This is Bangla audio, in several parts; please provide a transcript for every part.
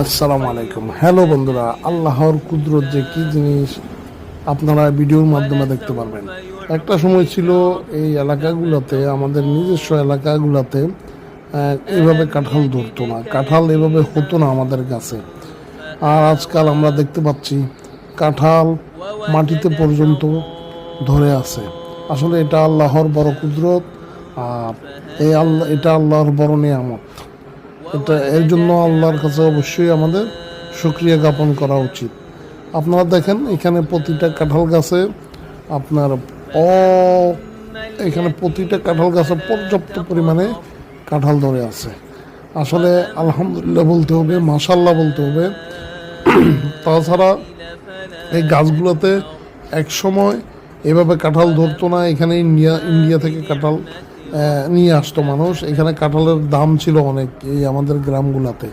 আসসালামু আলাইকুম। হ্যালো বন্ধুরা, আল্লাহর কুদরত যে কি জিনিস আপনারা ভিডিওর মাধ্যমে দেখতে পারবেন। একটা সময় ছিল এই এলাকাগুলোতে, আমাদের নিজস্ব এলাকাগুলোতে এইভাবে কাঁঠাল ধরতো না। কাঁঠাল এভাবে হতো না আমাদের কাছে। আর আজকাল আমরা দেখতে পাচ্ছি কাঁঠাল মাটিতে পর্যন্ত ধরে আছে। আসলে এটা আল্লাহর বড় কুদরত, আর এই আল্লাহ এটা আল্লাহর বড় নিয়ামত। এটা এর জন্য আল্লাহর কাছে অবশ্যই আমাদের সুক্রিয়া জ্ঞাপন করা উচিত। আপনারা দেখেন, এখানে প্রতিটা কাঁঠাল গাছে আপনার অ, এখানে প্রতিটা কাঁঠাল গাছে পর্যাপ্ত পরিমাণে কাঁঠাল ধরে আছে। আসলে আলহামদুলিল্লাহ বলতে হবে মাশাল্লাহ বলতে হবে। তাছাড়া এই গাছগুলোতে এক সময় এভাবে কাঁঠাল ধরতো না। এখানে ইন্ডিয়া ইন্ডিয়া থেকে কাঁঠাল নিয়ে আসতো মানুষ। এখানে কাঁঠালের দাম ছিল অনেক এই আমাদের গ্রামগুলোতে।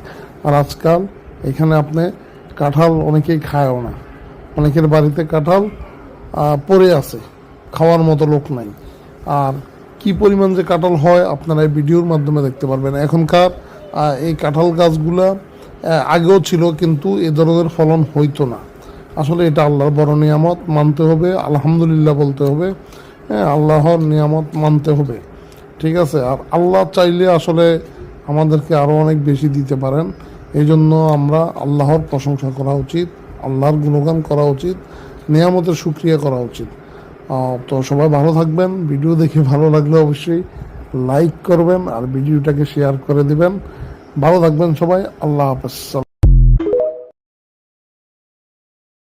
আর আজকাল এখানে আপনি কাঁঠাল অনেকেই খায়ও না। অনেকের বাড়িতে কাঁঠাল পড়ে আছে। খাওয়ার মতো লোক নাই। আর কি পরিমাণ যে কাঁঠাল হয় আপনারা এই ভিডিওর মাধ্যমে দেখতে পারবেন। এখনকার এই কাঁঠাল গাছগুলা আগেও ছিল কিন্তু এ ধরনের ফলন হইতো না। আসলে এটা আল্লাহর বড় নিয়ামত, মানতে হবে, আলহামদুলিল্লাহ বলতে হবে। হ্যাঁ আল্লাহর নিয়ামত মানতে হবে। ঠিক আছে? আর আল্লাহ চাইলে আসলে আমাদেরকে আরও অনেক বেশি দিতে পারেন। এই জন্য আমরা আল্লাহর প্রশংসা করা উচিত, আল্লাহর গুণগান করা উচিত, নিয়ামতের সুক্রিয়া করা উচিত। তো সবাই ভালো থাকবেন। ভিডিও দেখে ভালো লাগলে অবশ্যই লাইক করবেন আর ভিডিওটাকে শেয়ার করে দিবেন। ভালো থাকবেন সবাই। আল্লাহ হাফেজ।